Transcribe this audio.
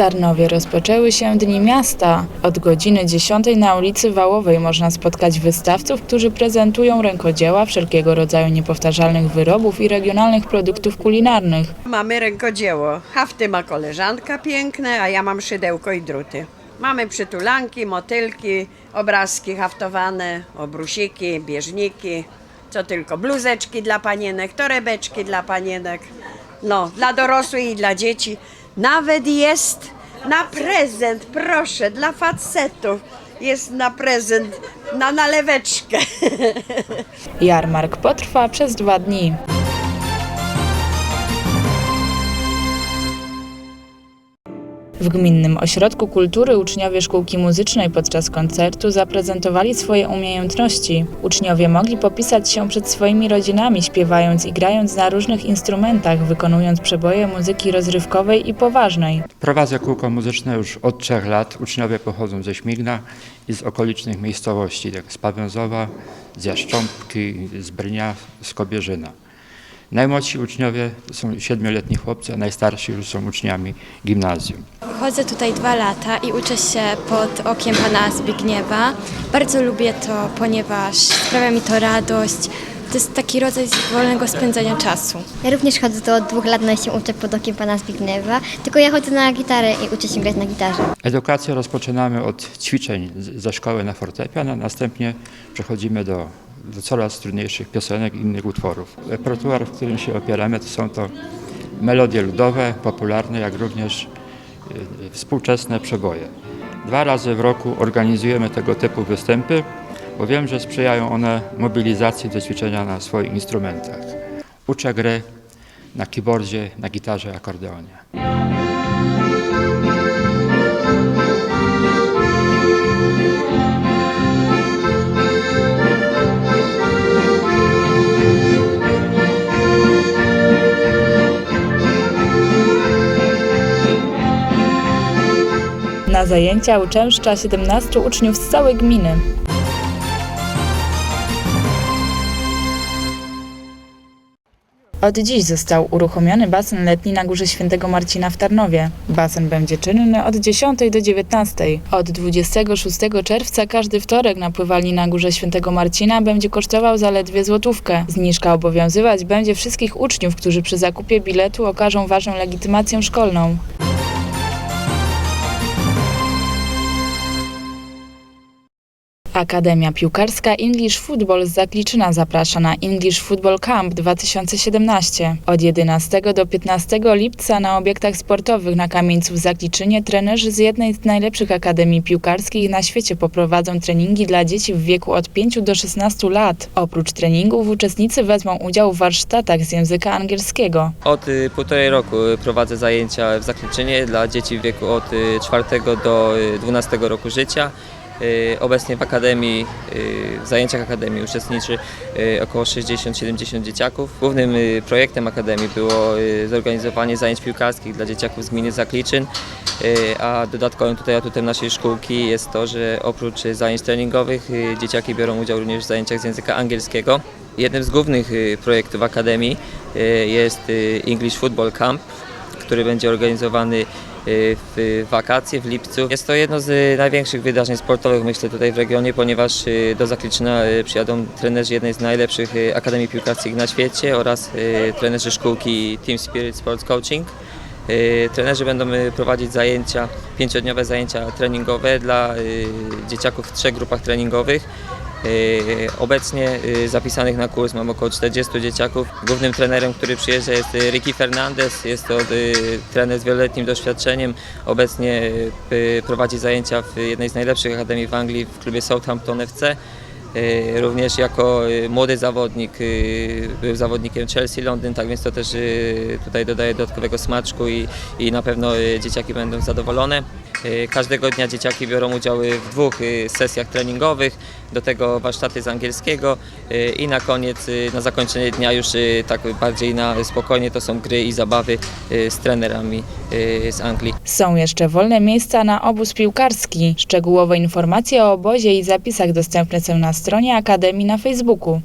Tarnowie rozpoczęły się Dni Miasta. Od godziny 10 na ulicy Wałowej można spotkać wystawców, którzy prezentują rękodzieła, wszelkiego rodzaju niepowtarzalnych wyrobów i regionalnych produktów kulinarnych. Mamy rękodzieło. Hafty ma koleżanka piękne, a ja mam szydełko i druty. Mamy przytulanki, motylki, obrazki haftowane, obrusiki, bieżniki, co tylko, bluzeczki dla panienek, torebeczki dla panienek. No, dla dorosłych i dla dzieci. Nawet jest na prezent, proszę, dla facetów. Jest na prezent, na naleweczkę. Jarmark potrwa przez dwa dni. W Gminnym Ośrodku Kultury uczniowie szkółki muzycznej podczas koncertu zaprezentowali swoje umiejętności. Uczniowie mogli popisać się przed swoimi rodzinami, śpiewając i grając na różnych instrumentach, wykonując przeboje muzyki rozrywkowej i poważnej. Prowadzę kółko muzyczne już od trzech lat. Uczniowie pochodzą ze Śmigna i z okolicznych miejscowości, jak z Pawęzowa, z Jaszcząbki, z Brnia, z Kobierzyna. Najmłodsi uczniowie są siedmioletni chłopcy, a najstarsi już są uczniami gimnazjum. Chodzę tutaj dwa lata i uczę się pod okiem pana Zbigniewa. Bardzo lubię to, ponieważ sprawia mi to radość. To jest taki rodzaj wolnego spędzania czasu. Ja również chodzę tu od dwóch lat, no i się uczę pod okiem pana Zbigniewa, tylko ja chodzę na gitarę i uczę się grać na gitarze. Edukację rozpoczynamy od ćwiczeń ze szkoły na fortepian, a następnie przechodzimy do, do coraz trudniejszych piosenek i innych utworów. Repertuar, w którym się opieramy, to są to melodie ludowe, popularne, jak również y, współczesne przeboje. Dwa razy w roku organizujemy tego typu występy, bo wiem, że sprzyjają one mobilizacji do ćwiczenia na swoich instrumentach. Uczę gry na keyboardzie, na gitarze, akordeonie. Na zajęcia uczęszcza 17 uczniów z całej gminy. Od dziś został uruchomiony basen letni na Górze Świętego Marcina w Tarnowie. Basen będzie czynny od 10 do 19. Od 26 czerwca każdy wtorek na pływalni na Górze Świętego Marcina będzie kosztował zaledwie złotówkę. Zniżka obowiązywać będzie wszystkich uczniów, którzy przy zakupie biletu okażą ważną legitymację szkolną. Akademia Piłkarska English Football z Zakliczyna zaprasza na English Football Camp 2017. Od 11 do 15 lipca na obiektach sportowych na Kamieńcu w Zakliczynie trenerzy z jednej z najlepszych akademii piłkarskich na świecie poprowadzą treningi dla dzieci w wieku od 5 do 16 lat. Oprócz treningów uczestnicy wezmą udział w warsztatach z języka angielskiego. Od y, półtorej roku y, prowadzę zajęcia w Zakliczynie dla dzieci w wieku od y, 4 do y, 12 roku życia. Y, Obecnie w akademii, y, w zajęciach akademii uczestniczy y, około 60-70 dzieciaków. Głównym projektem akademii było zorganizowanie zajęć piłkarskich dla dzieciaków z gminy Zakliczyn, a dodatkowym tutaj atutem naszej szkółki jest to, że oprócz zajęć treningowych dzieciaki biorą udział również w zajęciach z języka angielskiego. Jednym z głównych projektów Akademii jest English Football Camp, który będzie organizowany w wakacje w lipcu. Jest to jedno z y, największych wydarzeń sportowych myślę tutaj w regionie, ponieważ y, do Zakliczyna y, przyjadą trenerzy jednej z najlepszych y, akademii piłkarskich na świecie oraz y, trenerzy szkółki Team Spirit Sports Coaching. Y, Trenerzy będą y, prowadzić zajęcia, pięciodniowe zajęcia treningowe dla y, dzieciaków w trzech grupach treningowych. Y, Obecnie y, zapisanych na kurs mam około 40 dzieciaków. Głównym trenerem, który przyjeżdża jest y, Ricky Fernandez. Jest to trener z wieloletnim doświadczeniem. Obecnie prowadzi zajęcia w jednej z najlepszych akademii w Anglii w klubie Southampton FC. Również jako młody zawodnik był zawodnikiem Chelsea Londyn, tak więc to też tutaj dodaje dodatkowego smaczku i, i na pewno dzieciaki będą zadowolone. Y, Każdego dnia dzieciaki biorą udział w dwóch y, sesjach treningowych, do tego warsztaty z angielskiego y, i na koniec, na zakończenie dnia już tak bardziej na spokojnie to są gry i zabawy z trenerami z Anglii. Są jeszcze wolne miejsca na obóz piłkarski. Szczegółowe informacje o obozie i zapisach dostępne są na stronie Akademii na Facebooku.